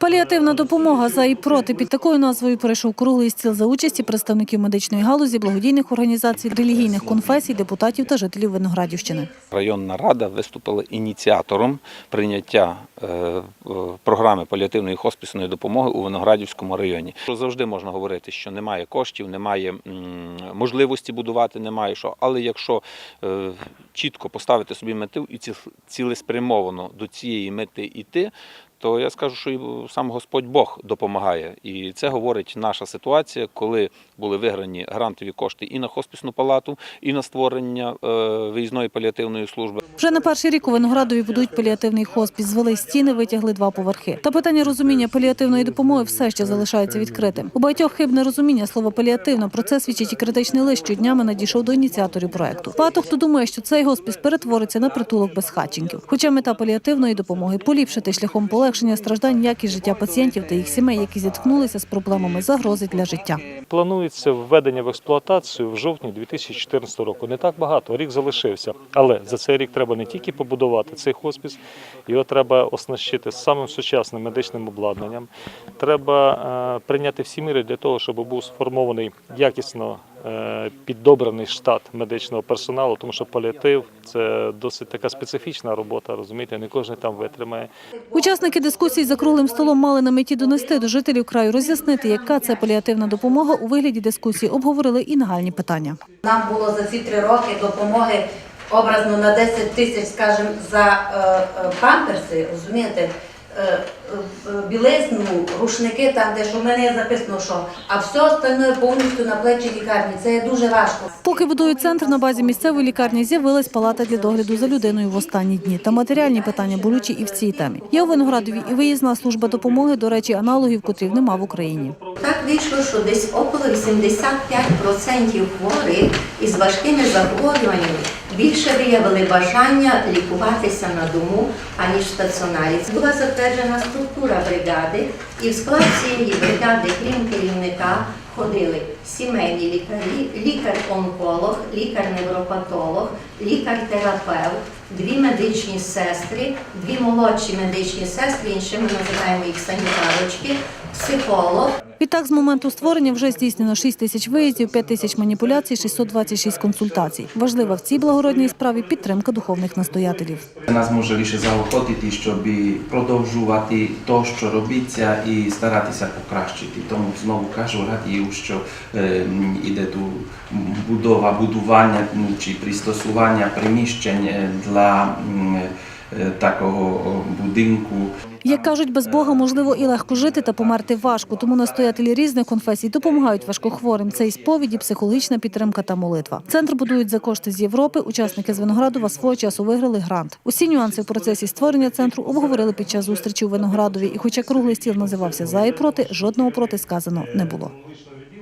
Паліативна допомога за і проти під такою назвою перейшов круглий стіл за участі представників медичної галузі, благодійних організацій, релігійних конфесій, депутатів та жителів Виноградівщини. Районна рада виступила ініціатором прийняття е, програми паліативної хоспісної допомоги у Виноградівському районі. Завжди можна говорити, що немає коштів, немає можливості будувати, немає що. Але якщо е, чітко поставити собі мету і ці- цілеспрямовано до цієї мети йти, то я скажу, що і сам Господь Бог допомагає. І це говорить наша ситуація, коли були виграні грантові кошти і на хоспісну палату, і на створення е, виїзної паліативної служби. Вже на перший рік у Виноградові будують паліативний хоспіс, звели стіни, витягли два поверхи. Та питання розуміння паліативної допомоги все ще залишається відкритим. У багатьох хибне розуміння слова паліативна. Про це свідчить і критичний лист, що днями надійшов до ініціаторів проекту. Багато хто думає, що цей хоспіс перетвориться на притулок безхатченків. Хоча мета паліативної допомоги поліпшити шляхом полегшення страждань якість життя пацієнтів та їх сімей, які зіткнулися з проблемами загрози для життя. Планується введення в експлуатацію в жовтні 2014 року. Не так багато, рік залишився. Але за цей рік треба не тільки побудувати цей хоспіс, його треба оснащити самим сучасним медичним обладнанням. Треба е, прийняти всі міри для того, щоб був сформований якісно піддобраний штат медичного персоналу, тому що паліатив це досить така специфічна робота, розумієте, не кожен там витримає. Учасники дискусій за круглим столом мали на меті донести до жителів краю, роз'яснити, яка це паліативна допомога. У вигляді дискусії обговорили і нагальні питання. Нам було за ці три роки допомоги образно на 10 тисяч, скажімо, за е, е, памперси, розумієте, е, е, білизну, рушники, там, де що в мене записано, що, а все остальне повністю на плечі лікарні. Це є дуже важко. Поки будують центр на базі місцевої лікарні, з'явилась палата для догляду за людиною в останні дні. Та матеріальні питання болючі і в цій темі. Є у Виноградові і виїзна служба допомоги, до речі, аналогів, котрів нема в Україні. Так вийшло, що десь около 85% хворих із важкими захворюваннями більше виявили бажання лікуватися на дому, аніж в стаціонарі. Була затверджена структура бригади, і в склад цієї бригади, крім керівника, ходили сімейні лікарі, лікар-онколог, лікар-невропатолог, лікар-терапевт, дві медичні сестри, дві молодші медичні сестри, інші ми називаємо їх санітарочки, психолог. Відтак, з моменту створення вже здійснено 6 тисяч виїздів, 5 тисяч маніпуляцій, 626 консультацій. Важлива в цій благородній справі підтримка духовних настоятелів. Нас може лише заохотити, щоб продовжувати те, що робиться, і старатися покращити. Тому знову кажу, радію, що е, йде до будова, будування ну, чи пристосування приміщень е, для е, такого будинку. Як кажуть, без Бога можливо і легко жити та померти важко. Тому настоятелі різних конфесій допомагають важкохворим. Це і сповіді, психологічна підтримка та молитва. Центр будують за кошти з Європи. Учасники з Виноградова свого часу виграли грант. Усі нюанси в процесі створення центру обговорили під час зустрічі у Виноградові. І, хоча круглий стіл називався за і проти, жодного проти сказано не було.